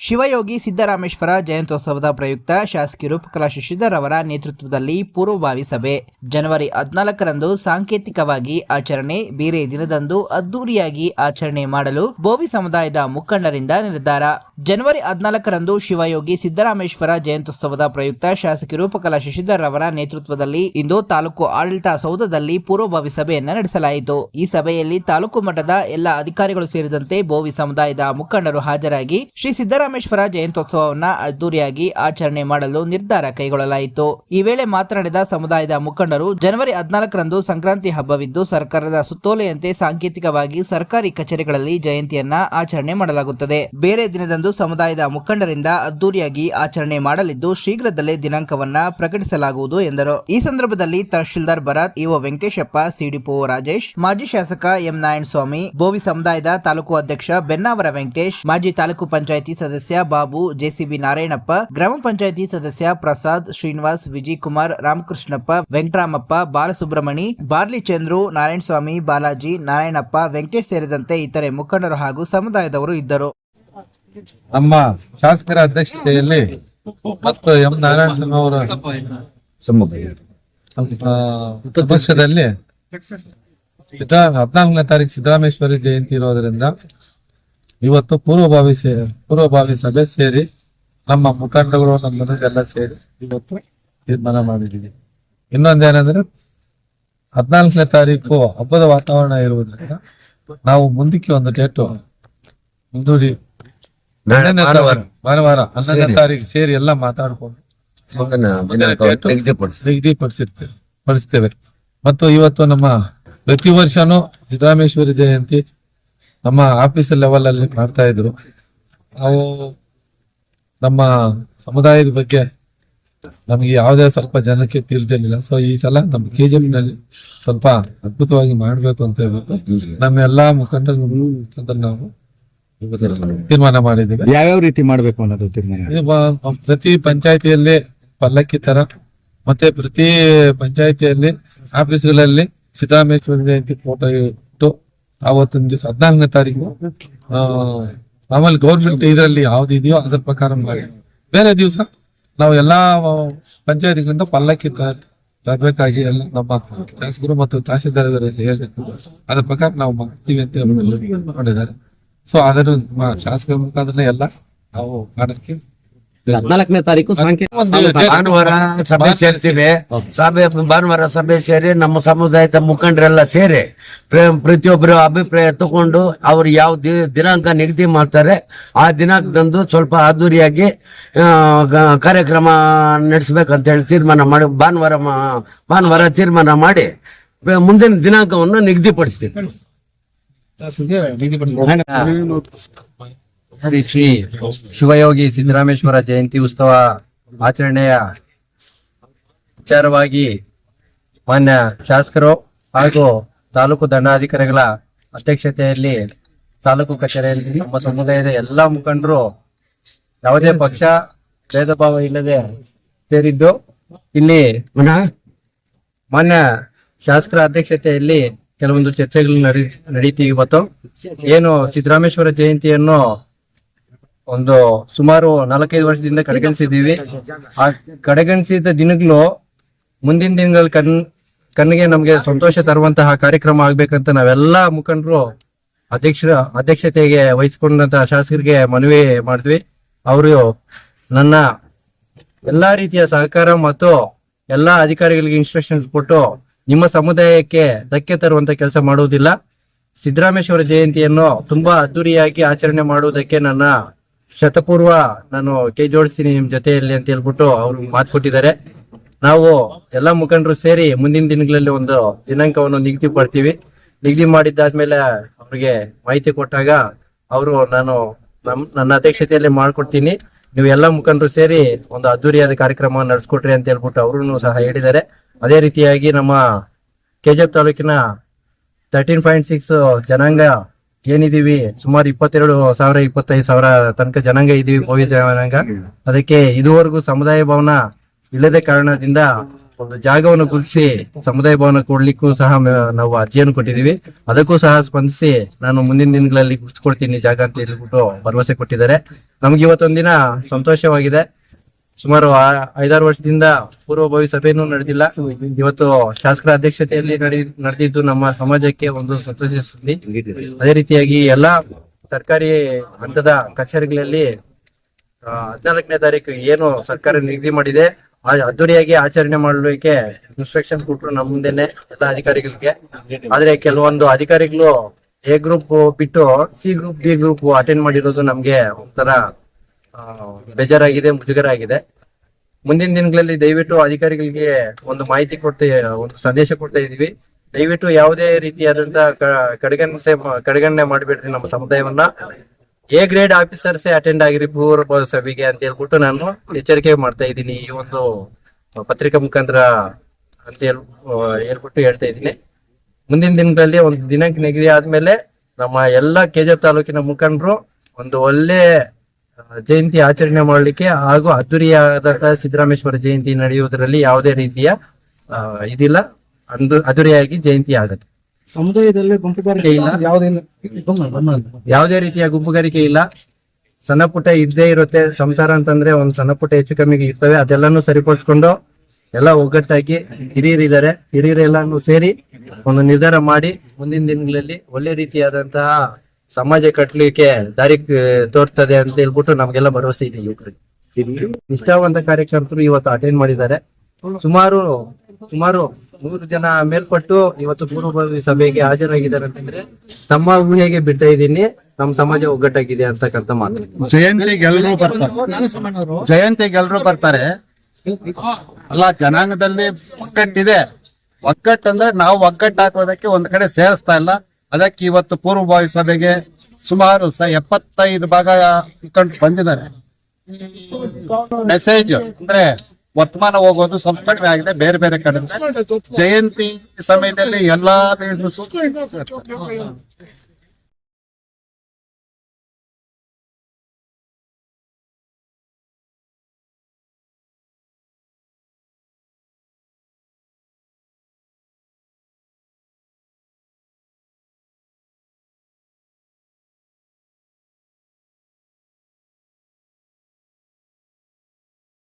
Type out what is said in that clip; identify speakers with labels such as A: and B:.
A: ಶಿವಯೋಗಿ ಸಿದ್ದರಾಮೇಶ್ವರ ಜಯಂತ್ಯೋತ್ಸವದ ಪ್ರಯುಕ್ತ ಶಾಸಕಿ ರೂಪಕಲಾ ಶಶಿಧರ್ ಅವರ ನೇತೃತ್ವದಲ್ಲಿ ಪೂರ್ವಭಾವಿ ಸಭೆ. ಜನವರಿ ಹದಿನಾಲ್ಕರಂದು ಸಾಂಕೇತಿಕವಾಗಿ ಆಚರಣೆ, ಬೇರೆ ದಿನದಂದು ಅದ್ದೂರಿಯಾಗಿ ಆಚರಣೆ ಮಾಡಲು ಬೋವಿ ಸಮುದಾಯದ ಮುಖಂಡರಿಂದ ನಿರ್ಧಾರ. ಜನವರಿ ಹದಿನಾಲ್ಕರಂದು ಶಿವಯೋಗಿ ಸಿದ್ದರಾಮೇಶ್ವರ ಜಯಂತ್ಯೋತ್ಸವದ ಪ್ರಯುಕ್ತ ಶಾಸಕಿ ರೂಪಕಲಾ ಶಶಿಧರ್ ಅವರ ನೇತೃತ್ವದಲ್ಲಿ ಇಂದು ತಾಲೂಕು ಆಡಳಿತ ಸೌಧದಲ್ಲಿ ಪೂರ್ವಭಾವಿ ಸಭೆಯನ್ನು ನಡೆಸಲಾಯಿತು. ಈ ಸಭೆಯಲ್ಲಿ ತಾಲೂಕು ಮಟ್ಟದ ಎಲ್ಲ ಅಧಿಕಾರಿಗಳು ಸೇರಿದಂತೆ ಬೋವಿ ಸಮುದಾಯದ ಮುಖಂಡರು ಹಾಜರಾಗಿ ಶ್ರೀ ಸಿದ್ದರಾಮೇಶ್ವರ ಜಯಂತ್ಯೋತ್ಸವವನ್ನು ಅದ್ದೂರಿಯಾಗಿ ಆಚರಣೆ ಮಾಡಲು ನಿರ್ಧಾರ ಕೈಗೊಳ್ಳಲಾಯಿತು. ಈ ವೇಳೆ ಮಾತನಾಡಿದ ಸಮುದಾಯದ ಮುಖಂಡರು, ಜನವರಿ ಹದಿನಾಲ್ಕರಂದು ಸಂಕ್ರಾಂತಿ ಹಬ್ಬವಿದ್ದು ಸರ್ಕಾರದ ಸುತ್ತೋಲೆಯಂತೆ ಸಾಂಕೇತಿಕವಾಗಿ ಸರ್ಕಾರಿ ಕಚೇರಿಗಳಲ್ಲಿ ಜಯಂತಿಯನ್ನ ಆಚರಣೆ ಮಾಡಲಾಗುತ್ತದೆ. ಬೇರೆ ದಿನದಂದು ಸಮುದಾಯದ ಮುಖಂಡರಿಂದ ಅದ್ದೂರಿಯಾಗಿ ಆಚರಣೆ ಮಾಡಲಿದ್ದು ಶೀಘ್ರದಲ್ಲೇ ದಿನಾಂಕವನ್ನ ಪ್ರಕಟಿಸಲಾಗುವುದು ಎಂದರು. ಈ ಸಂದರ್ಭದಲ್ಲಿ ತಹಶೀಲ್ದಾರ್ ಭರತ್, ಇಒ ವೆಂಕಟೇಶಪ್ಪ ಸಿಡಿಪೋ ರಾಜೇಶ್, ಮಾಜಿ ಶಾಸಕ ಎಂ ನಾರಾಯಣಸ್ವಾಮಿ, ಬೋವಿ ಸಮುದಾಯದ ತಾಲೂಕು ಅಧ್ಯಕ್ಷ ಬೆನ್ನಾವರ ವೆಂಕಟೇಶ್, ಮಾಜಿ ತಾಲೂಕು ಪಂಚಾಯಿತಿ ಸದಸ್ಯ ಬಾಬು ಜೆಸಿಬಿ ನಾರಾಯಣಪ್ಪ, ಗ್ರಾಮ ಪಂಚಾಯಿತಿ ಸದಸ್ಯ ಪ್ರಸಾದ್ ಶ್ರೀನಿವಾಸ್ ವಿಜಯಕುಮಾರ್ ರಾಮಕೃಷ್ಣಪ್ಪ, ವೆಂಕಟರಾಮಪ್ಪ, ಬಾಲಸುಬ್ರಹ್ಮಣಿ, ಬಾರ್ಲಿ ಚಂದ್ರು, ನಾರಾಯಣಸ್ವಾಮಿ, ಬಾಲಾಜಿ, ನಾರಾಯಣಪ್ಪ, ವೆಂಕಟೇಶ್ ಸೇರಿದಂತೆ ಇತರೆ ಮುಖಂಡರು ಹಾಗೂ ಸಮುದಾಯದವರು ಇದ್ದರು.
B: ನಮ್ಮ ಶಾಸಕರ ಅಧ್ಯಕ್ಷತೆಯಲ್ಲಿ ಮತ್ತು ಎಂ ನಾರಾಯಣ ಅವರ ಸಿದ್ದಾ ಹದಿನಾಲ್ಕನೇ ತಾರೀಕು ಸಿದ್ದರಾಮೇಶ್ವರಿ ಜಯಂತಿ ಇರೋದ್ರಿಂದ ಇವತ್ತು ಪೂರ್ವಭಾವಿ ಸೇ ಪೂರ್ವಭಾವಿ ಸಭೆ ಸೇರಿ ನಮ್ಮ ಮುಖಂಡಗಳು ನಮ್ಮ ಎಲ್ಲ ಸೇರಿ ಇವತ್ತು ತೀರ್ಮಾನ ಮಾಡಿದ್ದೀವಿ. ಇನ್ನೊಂದೇನಂದ್ರೆ ಹದಿನಾಲ್ಕನೇ ತಾರೀಕು ಹಬ್ಬದ ವಾತಾವರಣ ಇರುವುದರಿಂದ ನಾವು ಮುಂದಕ್ಕೆ ಒಂದು ಡೇಟು ಮುಂದೂಡಿ ಭಾನುವಾರ. ಹನ್ನೊಂದನೇ ತಾರೀಕು ಸೇರಿ ಎಲ್ಲ ಮಾತಾಡ್ಕೊಂಡು ನಿಗದಿಪಡಿಸಿರ್ತೇವೆ. ಪಡಿಸ್ತೇವೆ ಮತ್ತು ಇವತ್ತು ನಮ್ಮ ಪ್ರತಿ ವರ್ಷನೂ ಸಿದ್ದರಾಮೇಶ್ವರಿ ಜಯಂತಿ ನಮ್ಮ ಆಫೀಸ್ ಲೆವೆಲ್ ಅಲ್ಲಿ ಮಾಡ್ತಾ ಇದ್ರು. ನಾವು ನಮ್ಮ ಸಮುದಾಯದ ಬಗ್ಗೆ ನಮಗೆ ಯಾವುದೇ ಸ್ವಲ್ಪ ಜನಕ್ಕೆ ತಿಳಿದಿರಲಿಲ್ಲ. ಸೊ ಈ ಸಲ ನಮ್ಮ ಕೆಜಿಎಫ್ನಲ್ಲಿ ಸ್ವಲ್ಪ ಅದ್ಭುತವಾಗಿ ಮಾಡ್ಬೇಕು ಅಂತ ಹೇಳ್ಬೇಕು ನಮ್ಮ ಎಲ್ಲಾ ಮುಖಂಡರು ನಾವು ತೀರ್ಮಾನ ಮಾಡಿದ್ದೀವಿ.
C: ಯಾವ್ಯಾವ ರೀತಿ ಮಾಡಬೇಕು ಅನ್ನೋದು ತೀರ್ಮಾನ?
B: ಪ್ರತಿ ಪಂಚಾಯತಿಯಲ್ಲಿ ಪಲ್ಲಕ್ಕಿ ತರ ಮತ್ತೆ ಪ್ರತಿ ಪಂಚಾಯತಿಯಲ್ಲಿ ಆಫೀಸ್ಗಳಲ್ಲಿ ಸಿದ್ದರಾಮೇಶ್ವರ ಜಯಂತಿ ಫೋಟೋ ಆವತ್ತಿನ ದಿವಸ ಹದಿನಾಲ್ಕನೇ ತಾರೀಕು. ಆಮೇಲೆ ಗೌರ್ಮೆಂಟ್ ಇದರಲ್ಲಿ ಯಾವ್ದು ಇದೆಯೋ ಅದ್ರ ಪ್ರಕಾರ ಮಾಡಿ. ಬೇರೆ ದಿವಸ ನಾವು ಎಲ್ಲಾ ಪಂಚಾಯತಿಗಳಿಂದ ಪಲ್ಲಕ್ಕಿ ತರಬೇಕಾಗಿ ಎಲ್ಲ ನಮ್ಮ ಶಾಸಕರು ಮತ್ತು ತಹಸೀಲ್ದಾರ್ ಹೇಳಿ ಅದ್ರ ಪ್ರಕಾರ ನಾವು ಮಾಡ್ತೀವಿ ಅಂತ ಹೇಳಿದ್ದಾರೆ. ಸೊ ಅದನ್ನು ಶಾಸಕರ ಮುಖಾಂತರ ಎಲ್ಲ ನಾವು ಮಾಡಕ್ಕೆ
C: ಹದಿನಾಲ್ಕನೇ ತಾರೀಕು
D: ಭಾನುವಾರ ಸಭೆ ಸೇರ್ತೀವಿ. ಸಭೆ ಭಾನುವಾರ ಸಭೆ ಸೇರಿ ನಮ್ಮ ಸಮುದಾಯದ ಮುಖಂಡರೆಲ್ಲ ಸೇರಿ ಪ್ರ- ಪ್ರತಿಯೊಬ್ಬರು ಅಭಿಪ್ರಾಯ ತಗೊಂಡು ಅವ್ರು ಯಾವ ದಿನಾಂಕ ನಿಗದಿ ಮಾಡ್ತಾರೆ ಆ ದಿನಾಂಕದಂದು ಸ್ವಲ್ಪ ಅದ್ದೂರಿಯಾಗಿ ಕಾರ್ಯಕ್ರಮ ನಡೆಸ್ಬೇಕಂತ ಹೇಳಿ ತೀರ್ಮಾನ ಮಾಡಿ ಭಾನುವಾರ ಮಾ- ಭಾನುವಾರ ತೀರ್ಮಾನ ಮಾಡಿ ಮುಂದಿನ ದಿನಾಂಕವನ್ನು ನಿಗದಿಪಡಿಸ್ತೀವಿ.
E: ಶ್ರೀ ಶ್ರೀ ಶಿವಯೋಗಿ ಸಿದ್ದರಾಮೇಶ್ವರ ಜಯಂತಿ ಉತ್ಸವ ಆಚರಣೆಯ ವಿಚಾರವಾಗಿ ಮಾನ್ಯ ಶಾಸಕರು ಹಾಗೂ ತಾಲೂಕು ದಂಡಾಧಿಕಾರಿಗಳ ಅಧ್ಯಕ್ಷತೆಯಲ್ಲಿ ತಾಲೂಕು ಕಚೇರಿಯಲ್ಲಿ ನಮ್ಮ ಸಮುದಾಯದ ಎಲ್ಲ ಮುಖಂಡರು ಯಾವುದೇ ಪಕ್ಷ ಭೇದ ಭಾವ ಇಲ್ಲದೆ ಸೇರಿದ್ದು ಇಲ್ಲಿ ಮಾನ್ಯ ಶಾಸಕರ ಅಧ್ಯಕ್ಷತೆಯಲ್ಲಿ ಕೆಲವೊಂದು ಚರ್ಚೆಗಳು ನಡಿ ನಡೀತೀವಿ ಇವತ್ತು. ಏನು ಸಿದ್ದರಾಮೇಶ್ವರ ಜಯಂತಿಯನ್ನು ಒಂದು ಸುಮಾರು ನಾಲ್ಕೈದು ವರ್ಷದಿಂದ ಕಡೆಗಣಿಸಿದ್ದೀವಿ. ಆ ಕಡೆಗಣಿಸಿದ ದಿನಗಳು ಮುಂದಿನ ದಿನಗಳ ಕಣ್, ಕಣ್ಣಿಗೆ ನಮಗೆ ಸಂತೋಷ ತರುವಂತಹ ಕಾರ್ಯಕ್ರಮ ಆಗ್ಬೇಕಂತ ನಾವೆಲ್ಲ ಮುಖಂಡರು ಅಧ್ಯಕ್ಷರ, ಅಧ್ಯಕ್ಷತೆಗೆ ವಹಿಸಿಕೊಂಡಂತಹ ಶಾಸಕರಿಗೆ ಮನವಿ ಮಾಡಿದ್ವಿ. ಅವರು ನನ್ನ ಎಲ್ಲಾ ರೀತಿಯ ಸಹಕಾರ ಮತ್ತು ಎಲ್ಲಾ ಅಧಿಕಾರಿಗಳಿಗೆ ಇನ್ಸ್ಟ್ರಕ್ಷನ್ಸ್ ಕೊಟ್ಟು ನಿಮ್ಮ ಸಮುದಾಯಕ್ಕೆ ಧಕ್ಕೆ ತರುವಂತ ಕೆಲಸ ಮಾಡುವುದಿಲ್ಲ. ಸಿದ್ದರಾಮೇಶ್ವರ ಜಯಂತಿಯನ್ನು ತುಂಬಾ ಅದ್ದೂರಿಯಾಗಿ ಆಚರಣೆ ಮಾಡುವುದಕ್ಕೆ ನನ್ನ ಶತಪೂರ್ವ ನಾನು ಕೈ ಜೋಡಿಸ್ತೀನಿ ನಿಮ್ ಜೊತೆಯಲ್ಲಿ ಅಂತ ಹೇಳ್ಬಿಟ್ಟು ಅವ್ರು ಮಾತು ಕೊಟ್ಟಿದ್ದಾರೆ. ನಾವು ಎಲ್ಲಾ ಮುಖಂಡರು ಸೇರಿ ಮುಂದಿನ ದಿನಗಳಲ್ಲಿ ಒಂದು ದಿನಾಂಕವನ್ನು ನಿಗದಿ ಪಡ್ತೀವಿ ನಿಗದಿ ಮಾಡಿದ್ದಾದ್ಮೇಲೆ ಅವ್ರಿಗೆ ಮಾಹಿತಿ ಕೊಟ್ಟಾಗ ಅವರು ನಾನು ನಮ್, ನನ್ನ ಅಧ್ಯಕ್ಷತೆಯಲ್ಲಿ ಮಾಡ್ಕೊಡ್ತೀನಿ. ನೀವು ಎಲ್ಲಾ ಮುಖಂಡರು ಸೇರಿ ಒಂದು ಅದ್ದೂರಿಯಾದ ಕಾರ್ಯಕ್ರಮ ನಡೆಸ್ಕೊಟ್ರಿ ಅಂತ ಹೇಳ್ಬಿಟ್ಟು ಅವರು ಸಹ ಹೇಳಿದ್ದಾರೆ. ಅದೇ ರೀತಿಯಾಗಿ ನಮ್ಮ ಕೆಜಿಎಫ್ ತಾಲೂಕಿನ ತರ್ಟೀನ್ ಪಾಯಿಂಟ್ ಸಿಕ್ಸ್ ಜನಾಂಗ ಏನಿದೀವಿ ಸುಮಾರು ಇಪ್ಪತ್ತೆರಡು ಸಾವಿರ, ಇಪ್ಪತ್ತೈದು ಸಾವಿರ ತನಕ ಜನಾಂಗ ಇದೀವಿ ಭವ್ಯ ಜನಾಂಗ. ಅದಕ್ಕೆ ಇದುವರೆಗೂ ಸಮುದಾಯ ಭವನ ಇಲ್ಲದ ಕಾರಣದಿಂದ ಒಂದು ಜಾಗವನ್ನು ಗುರುತಿಸಿ ಸಮುದಾಯ ಭವನ ಕೊಡ್ಲಿಕ್ಕೂ ಸಹ ನಾವು ಅರ್ಜಿಯನ್ನು ಕೊಟ್ಟಿದೀವಿ ಅದಕ್ಕೂ ಸಹ ಸ್ಪಂದಿಸಿ ನಾನು ಮುಂದಿನ ದಿನಗಳಲ್ಲಿ ಗುರ್ಸ್ಕೊಡ್ತೀನಿ ಜಾಗ ಅಂತ ಹೇಳ್ಬಿಟ್ಟು ಭರವಸೆ ಕೊಟ್ಟಿದ್ದಾರೆ. ನಮ್ಗೆ ಇವತ್ತೊಂದಿನ ಸಂತೋಷವಾಗಿದೆ. ಸುಮಾರು ಐದಾರು ವರ್ಷದಿಂದ ಪೂರ್ವಭಾವಿ ಸಭೆಯನ್ನು ನಡೆದಿಲ್ಲ. ಇವತ್ತು ಶಾಸಕರ ಅಧ್ಯಕ್ಷತೆಯಲ್ಲಿ ನಡೆ, ನಡೆದಿದ್ದು ನಮ್ಮ ಸಮಾಜಕ್ಕೆ ಒಂದು ಸಂತೋಷ ಸುದ್ದಿ. ಅದೇ ರೀತಿಯಾಗಿ ಎಲ್ಲಾ ಸರ್ಕಾರಿ ಹಂತದ ಕಚೇರಿಗಳಲ್ಲಿ ಹದಿನಾಲ್ಕನೇ ತಾರೀಕು ಏನು ಸರ್ಕಾರ ನಿಗದಿ ಮಾಡಿದೆ ಅದ್ದೂರಿಯಾಗಿ ಆಚರಣೆ ಮಾಡಲಿಕ್ಕೆ ಇನ್ಸ್ಟ್ರಕ್ಷನ್ ಕೊಟ್ಟರು ನಮ್ಮ ಮುಂದೆನೆ ಎಲ್ಲ ಅಧಿಕಾರಿಗಳಿಗೆ. ಆದ್ರೆ ಕೆಲವೊಂದು ಅಧಿಕಾರಿಗಳು ಎ ಗ್ರೂಪ್ ಬಿಟ್ಟು C group, B group attend ಮಾಡಿರೋದು ನಮ್ಗೆ ಒಂಥರ ಬೇಜಾರಾಗಿದೆ ಮುಜುಗರ ಆಗಿದೆ ಮುಂದಿನ ದಿನಗಳಲ್ಲಿ ದಯವಿಟ್ಟು ಅಧಿಕಾರಿಗಳಿಗೆ ಒಂದು ಮಾಹಿತಿ ಕೊಡ್ತಾ, ಒಂದು ಸಂದೇಶ ಕೊಡ್ತಾ ಇದೀವಿ. ದಯವಿಟ್ಟು ಯಾವುದೇ ರೀತಿಯಾದಂತ ಕ- ಕಡೆಗಣನೆ ಮಾಡಬೇಡ್ರಿ ನಮ್ಮ ಸಮುದಾಯವನ್ನ. ಎ ಗ್ರೇಡ್ ಆಫೀಸರ್ಸ್ ಅಟೆಂಡ್ ಆಗಿರಿ, ಪೂರ್ವ ಸಭೆಗೆ ಅಂತ ಹೇಳ್ಬಿಟ್ಟು ನಾನು ಎಚ್ಚರಿಕೆ ಮಾಡ್ತಾ ಇದ್ದೀನಿ. ಈ ಒಂದು ಪತ್ರಿಕಾ ಮುಖಾಂತರ ಅಂತ ಹೇಳ್ ಹೇಳ್ಬಿಟ್ಟು ಹೇಳ್ತಾ ಇದ್ದೀನಿ. ಮುಂದಿನ ದಿನಗಳಲ್ಲಿ ಒಂದು ದಿನಕ್ಕೆ ನಿಗದಿ ಆದ್ಮೇಲೆ ನಮ್ಮ ಎಲ್ಲ ಕೆಜೆಪ್ ತಾಲೂಕಿನ ಮುಖಂಡರು ಒಂದು ಒಳ್ಳೆ ಜಯಂತಿ ಆಚರಣೆ ಮಾಡಲಿಕ್ಕೆ ಹಾಗೂ ಅದ್ದೂರಿಯಾದ ಸಿದ್ದರಾಮೇಶ್ವರ ಜಯಂತಿ ನಡೆಯುವುದರಲ್ಲಿ ಯಾವುದೇ ರೀತಿಯ ಇದಿಲ್ಲ. ಅಂದು ಅದುರಿಯಾಗಿ ಜಯಂತಿ ಆಗುತ್ತೆ.
C: ಸಮುದಾಯದಲ್ಲಿ ಗುಂಪುಗಾರಿಕೆ
E: ಇಲ್ಲ. ಯಾವುದೇ ರೀತಿಯ ಗುಂಪುಗಾರಿಕೆ ಇಲ್ಲ. ಸಣ್ಣ ಪುಟ್ಟ ಇದ್ದೇ ಇರುತ್ತೆ. ಸಂಸಾರ ಅಂತಂದ್ರೆ ಒಂದು ಸಣ್ಣ ಪುಟ್ಟ ಹೆಚ್ಚು ಕಮ್ಮಿಗೆ ಇರ್ತವೆ. ಅದೆಲ್ಲಾನು ಸರಿಪಡಿಸ್ಕೊಂಡು ಎಲ್ಲ ಒಗ್ಗಟ್ಟಾಗಿ ಹಿರಿಯರಿದ್ದಾರೆ. ಹಿರಿಯರೆಲ್ಲಾನು ಸೇರಿ ಒಂದು ನಿರ್ಧಾರ ಮಾಡಿ ಮುಂದಿನ ದಿನಗಳಲ್ಲಿ ಒಳ್ಳೆ ರೀತಿಯಾದಂತಹ ಸಮಾಜ ಕಟ್ಟಲಿಕ್ಕೆ ದಾರಿ ತೋರ್ತದೆ ಅಂತ ಹೇಳ್ಬಿಟ್ಟು ನಮ್ಗೆಲ್ಲ ಭರವಸೆ ಇದೆ ಯುವಕರಿಗೆ. ನಿಷ್ಠಾವಂತ ಕಾರ್ಯಕರ್ತರು ಇವತ್ತು ಅಟೆಂಡ್ ಮಾಡಿದ್ದಾರೆ. ಸುಮಾರು ಸುಮಾರು ನೂರು ಜನ ಮೇಲ್ಪಟ್ಟು ಇವತ್ತು ಪೂರ್ವಭಾವಿ ಸಭೆಗೆ ಹಾಜರಾಗಿದ್ದಾರೆ ಅಂತಂದ್ರೆ ತಮ್ಮ ಊಹೆಗೆ ಬಿಡ್ತಾ ಇದ್ದೀನಿ ನಮ್ಮ ಸಮಾಜ ಒಗ್ಗಟ್ಟಾಗಿದೆ ಅಂತಕ್ಕಂಥ ಮಾತು.
F: ಜಯಂತಿಗೆ ಎಲ್ಲರೂ ಬರ್ತಾರೆ. ಜಯಂತಿಗೆ ಎಲ್ಲರೂ ಬರ್ತಾರೆ. ಅಲ್ಲ ಜನಾಂಗದಲ್ಲಿ ಒಗ್ಗಟ್ಟಿದೆ. ಒಗ್ಗಟ್ಟಂದ್ರೆ ನಾವು ಒಗ್ಗಟ್ಟು ಹಾಕೋದಕ್ಕೆ ಒಂದ್ ಕಡೆ ಸೇರಿಸ್ತಾ ಇಲ್ಲ. ಅದಕ್ಕೆ ಇವತ್ತು ಪೂರ್ವಭಾವಿ ಸಭೆಗೆ ಸುಮಾರು ಎಪ್ಪತ್ತೈದು ಭಾಗ ಮುಖಂಡರು ಬಂದಿದ್ದಾರೆ. ಮೆಸೇಜ್ ಅಂದ್ರೆ ವರ್ತಮಾನ ಹೋಗೋದು ಸ್ವಲ್ಪ ಕಡಿಮೆ ಆಗಿದೆ, ಬೇರೆ ಬೇರೆ ಕಡೆ. ಜಯಂತಿ ಸಮಯದಲ್ಲಿ ಎಲ್ಲಾ